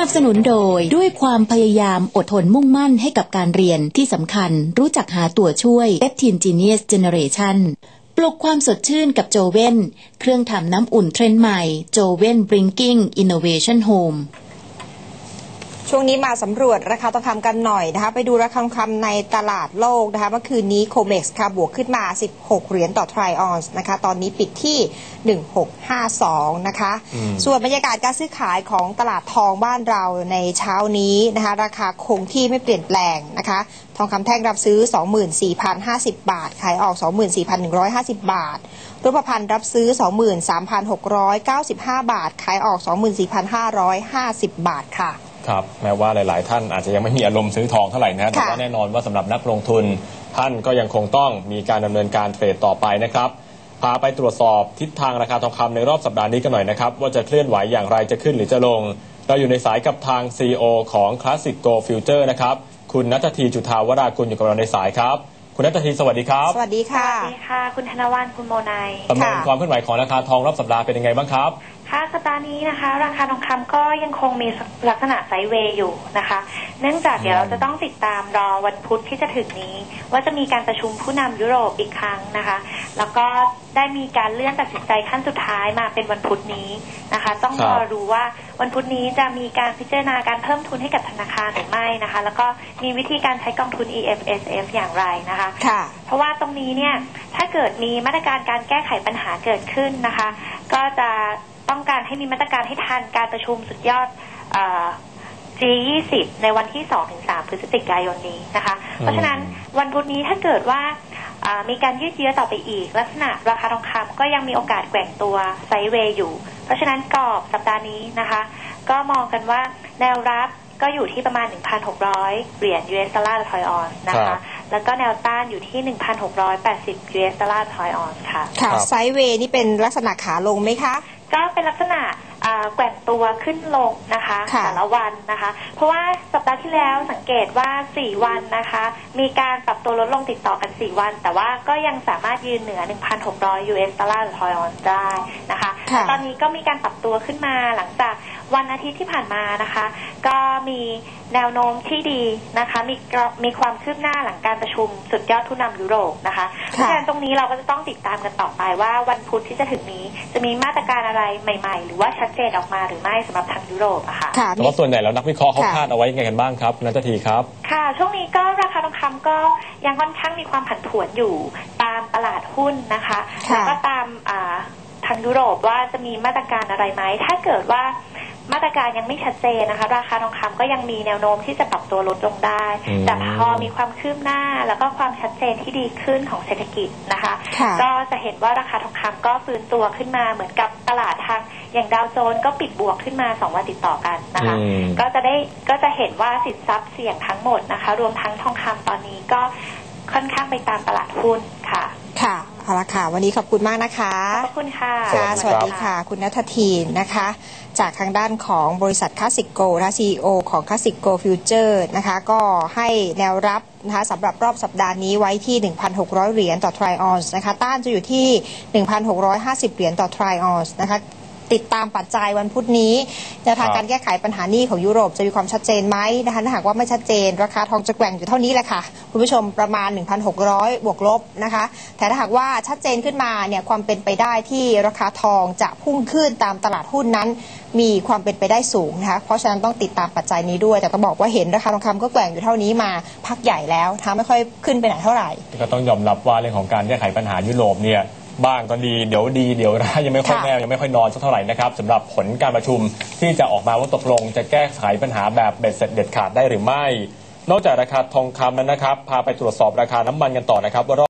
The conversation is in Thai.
นับสนุนโดยด้วยความพยายามอดทนมุ่งมั่นให้กับการเรียนที่สำคัญ รู้จักหาตัวช่วย p e p t i n Genius Generation ปลุกความสดชื่นกับโจเว่น เครื่องทำน้ำอุ่นเทรนด์ใหม่โจเว่น Bringing Innovation Home ช่วงนี้มาสำรวจราคาทองคำกันหน่อยนะคะ ไปดูราคาทองคำในตลาดโลกนะคะ เมื่อคืนนี้โคเม็กซ์ค่ะบวกขึ้นมา 16 เหรียญต่อทริออนซ์นะคะ ตอนนี้ปิดที่ 1652 นะคะ ส่วนบรรยากาศการซื้อขายของตลาดทองบ้านเราในเช้านี้นะคะ ราคาคงที่ไม่เปลี่ยนแปลงนะคะ ทองคำแท่งรับซื้อ 24,050 บาท ขายออก 24,150 บาท รูปพรรณรับซื้อ 23,695 บาท ขายออก 24,550 บาทค่ะ ครับแม้ว่าหลาย ๆ ท่านอาจจะยังไม่มีอารมณ์ซื้อทองเท่าไหร่นะแต่ว่าแน่นอนว่าสำหรับนักลงทุน ท่านก็ยังคงต้องมีการดำเนินการเทรดต่อไปนะครับพาไปตรวจสอบทิศทางราคาทองคำในรอบสัปดาห์นี้กันหน่อยนะครับว่าจะเคลื่อนไหวอย่างไรจะขึ้นหรือจะลง เราอยู่ในสายกับทาง CEO ของ Classic Go Future นะครับคุณนัททีจุธาวรากุลอยู่กับเราในสายครับ คุณนัททีสวัสดีครับ สวัสดีค่ะสวัสดีค่ะ คุณธนวันคุณโมนายประเมินค่ะความเคลื่อนไหวของราคาทองรอบสัปดาห์เป็นยังไงบ้างครับ ค่ะสัปดาห์นี้นะคะ ราคาทองคำก็ยังคงมีลักษณะไซด์เวย์อยู่นะคะ เนื่องจากเดี๋ยวเราจะต้องติดตามรอวันพุธที่จะถึงนี้ ว่าจะมีการประชุมผู้นำยุโรปอีกครั้งนะคะ แล้วก็ได้มีการเลื่อนตัดสินใจขั้นสุดท้ายมาเป็นวันพุธนี้นะคะ ต้องครัรบอดูว่าวันพุธนี้จะมีการพิจารณาการเพิ่มทุนให้กับธนาคารหรือไม่นะคะ แล้วก็มีวิธีการใช้กองทุน EFSF อย่างไรนะคะค่ะเพราะว่าตรงนี้เนี่ยถ้าเกิดมีมาตรการการแก้ไขปัญหาเกิดขึ้นนะคะ ก็จะ ต้องการให้มีมาตรการให้ทันการประชุมสุดยอดเอ่อ G20 ในวันที่ 2-3 พฤศจิกายนนี้นะคะ เพราะฉะนั้นวันพุธนี้ถ้าเกิดว่าอ่ามีการยืดเยื้อต่อไปอีก ลักษณะราคาทองคำก็ยังมีโอกาสแกว่งตัวไซด์เวย์อยู่ เพราะฉะนั้นกรอบสัปดาห์นี้นะคะ ก็มองกันว่าแนวรับก็อยู่ที่ประมาณ 1,600 เหรียญ US ดอลลาร์ต่อทอยออนซ์นะครัคะบแล้วก็แนวต้านอยู่ที่ 1,680 US ดอลลาร์ต่อทอยออนซ์ค่ะ ค่ะครับไซด์เวย์นี่เป็นลักษณะขาลงไหมคะ ก็เป็นลักษณะ แกว่งตัวขึ้นลงนะคะค่ะแต่ละวันนะคะ เพราะว่าสัปดาห์ที่แล้วสังเกตว่า 4 วันนะคะ มีการปรับตัวลดลงติดต่อกัน 4 วัน แต่ว่าก็ยังสามารถยืนเหนือ 1,600 US ดอลลาร์ต่อทอยออนซ์ได้นะคะค่ะตอนนี้ก็มีการปรับตัวขึ้นมาหลังจากวันอาทิตย์ที่ผ่านมานะคะ ก็มีแนวโน้มที่ดีนะคะ มีก็มีความคืบหน้าหลังการประชุมสุดยอดผู้นำยุโรปนะคะเพราะฉะนั้นตรงนี้เราก็จะต้องติดตามกันต่อไปว่าวันพุธที่จะถึงนี้จะมีมาตรการอะไรใหม่ ๆ หรือว่าชัดเจนออกมาหรือไม่สำหรับทางยุโรปอะค่ะ ค่ะแต่ว่าส่วนใหญ่แล้วนักวิเคราะห์เขาค่ะ คาดเอาไว้ยังไงกันบ้างครับคุณนัททีครับ ค่ะ ช่วงนี้ก็ราคาทองคำก็ยังค่อนข้างมีความผันผวนอยู่ตามตลาดหุ้นนะคะค่ะแล้วก็ตามอ่าทางยุโรปว่าจะมีมาตรการอะไรไหม ถ้าเกิดว่ามาตรการยังไม่ชัดเจนนะคะ ราคาทองคำก็ยังมีแนวโน้มที่จะปรับตัวลดลงได้ อืม แต่พอมีความคืบหน้าแล้วก็ความชัดเจนที่ดีขึ้นของเศรษฐกิจนะคะ ค่ะ ก็จะเห็นว่าราคาทองคำก็ฟื้นตัวขึ้นมาเหมือนกับตลาดทาง อย่างดาวโจนส์ก็ปิดบวกขึ้นมาสองวันติดต่อกันนะคะ อืม ก็จะได้ก็จะเห็นว่าสินทรัพย์เสี่ยงทั้งหมดนะคะ รวมทั้งทองคำตอนนี้ก็ค่อนข้างไปตามตลาดหุ้นค่ะค่ะเอาละค่ะ วันนี้ขอบคุณมากนะคะขอบคุณค่ะ ค่ะสสวัวัสสดีดีครับค่ะ คุณนัททีนนะคะ จากทางด้านของบริษัทคลาสสิกโกนะคะซีอของ Classic Go Future นะคะ ก็ให้แนวรับนะคะสำหรับรอบสัปดาห์นี้ไว้ที่ 1,600 เหรียญต่อทริออนซ์นะคะ ต้านจะอยู่ที่ 1,650 เหรียญต่อทริออนซ์นะคะ ติดตามปัจจัยวันพุธนี้แนวทางการแก้ไขปัญหานี้ของยุโรปจะมีความชัดเจนไหมนะคะถ้าหากว่าไม่ชัดเจน ราคาทองจะแกว่งอยู่เท่านี้แหละค่ะ คุณผู้ชมประมาณ 1,600 บวกลบนะคะ แต่ถ้าหากว่าชัดเจนขึ้นมาเนี่ยความเป็นไปได้ที่ราคาทองจะพุ่งขึ้นตามตลาดหุ้นนั้น มีความเป็นไปได้สูงนะคะเพราะฉะนั้นต้องติดตามปัจจัยนี้ด้วย แต่ต้องบอกว่าเห็นราคาทองคำก็แกว่งอยู่เท่านี้มาพักใหญ่แล้วนะคะไม่ค่อยขึ้นไปไหนเท่าไหร่ ก็ต้องยอมรับว่าเรื่องของการแก้ไขปัญหายุโรปเนี่ย บ้างก็ดีเดี๋ยวดีเดี๋ยวร้ายยังไม่ค่อยค่ะ แน่ยังไม่ค่อยนอนสักเท่าไหร่นะครับสำหรับผลการประชุมที่จะออกมาว่าตกลงจะแก้ไขปัญหาแบบเบ็ดเสร็จเด็ดขาดได้หรือไม่ นอกจากราคาทองคำนั้นนะครับ พาไปตรวจสอบราคาน้ำมันกันต่อนะครับว่า